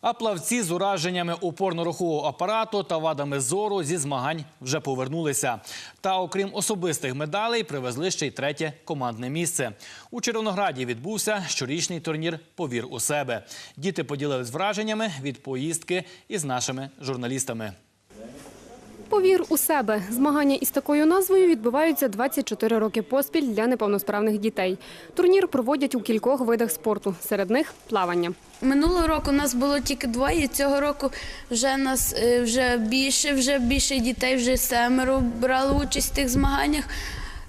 А плавці з ураженнями опорно-рухового апарату та вадами зору зі змагань вже повернулися. Та окрім особистих медалей, привезли ще й третє командне місце. У Червонограді відбувся щорічний турнір Повір у себе. Діти поділились враженнями від поїздки із нашими журналістами. Повір у себе. Змагання із такою назвою відбуваються 24 роки поспіль для неповносправних дітей. Турнір проводять у кількох видах спорту, серед них плавання. Минулого року нас було тільки двоє. Цього року вже нас е, вже більше, вже більше дітей, вже семеро брали участь в тих змаганнях.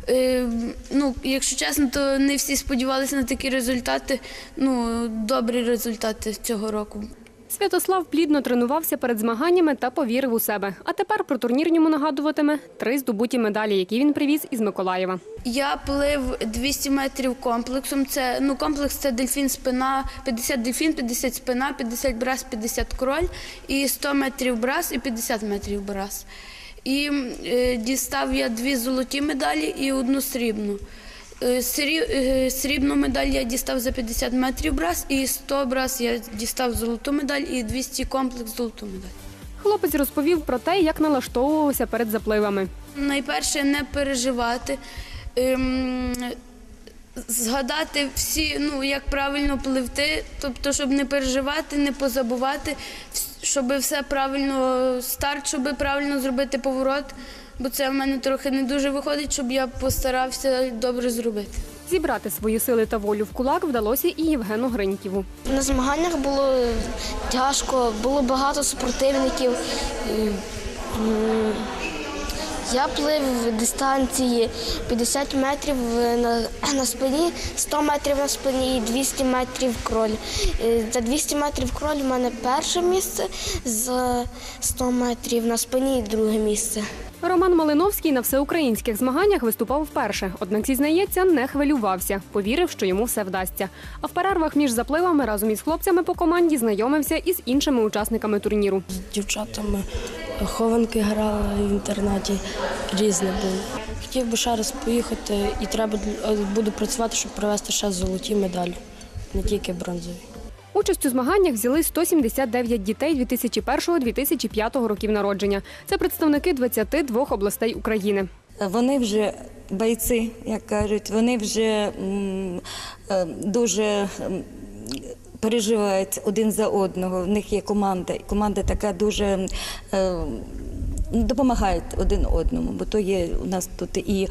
Е, Ну, якщо чесно, то не всі сподівалися на такі результати. Ну, добрі результати цього року. Святослав плідно тренувався перед змаганнями та повірив у себе. А тепер про турнір йому нагадуватиме три здобуті медалі, які він привіз із Миколаєва. Я плив 200 метрів комплексом. Це ну комплекс це дельфін спина, 50 дельфін, 50 спина, 50 брас, 50 кроль, і 100 метрів брас і 50 метрів брас. І е, дістав я дві золоті медалі і одну срібну. Е, е, Срібну медаль я дістав за 50 метрів брас, і 100 брас я дістав золоту медаль, і 200 комплекс золоту медаль. Хлопець розповів про те, як налаштовувався перед запливами. Найперше не переживати, ем, згадати всі, ну як правильно пливти, тобто, щоб не переживати, не позабувати, щоб все правильно старт, щоб правильно зробити поворот. Бо це в мене трохи не дуже виходить, щоб я постарався добре зробити. Зібрати свої сили та волю в кулак вдалося і Євгену Гриньківу. На змаганнях було тяжко, було багато супротивників. Я плив в дистанції 50 метрів на, на спині, 100 метрів на спині і 200 метрів кроль. Е, За 200 метрів кроль в мене перше місце, за 100 метрів на спині друге місце. Роман Малиновський на всеукраїнських змаганнях виступав вперше, однак зізнається, не хвилювався, повірив, що йому все вдасться. А в перервах між запливами разом із хлопцями по команді знайомився із іншими учасниками турніру. з дівчатами хованки грали в інтернаті, різне було. Хотів би ще раз поїхати і треба е, буду працювати, щоб привезти ще золоті медалі, не тільки бронзові. Участь у змаганнях взяли 179 дітей 2001-2005 років народження. Це представники 22 областей України. Вони вже бойці, як кажуть, вони вже м, е, дуже м, переживають один за одного. В них є команда. І команда така дуже. е, Допомагають один одному, бо то є у нас тут і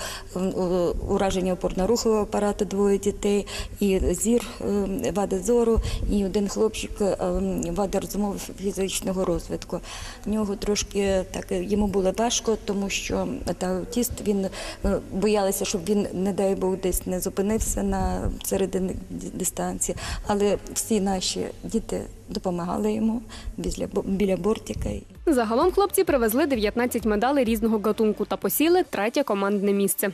ураження опорно-рухового апарату двоє дітей, і зір, е, вада зору, і один хлопчик е, м, вада розумово фізичного розвитку. В нього трошки так йому було важко, тому що та аутіст він е, боялися, щоб він, не дай Бог, десь не зупинився на середині дистанції. Але всі наші діти допомагали йому біля бортика. Загалом хлопці привезли 19 медалей різного гатунку та посіли третє командне місце.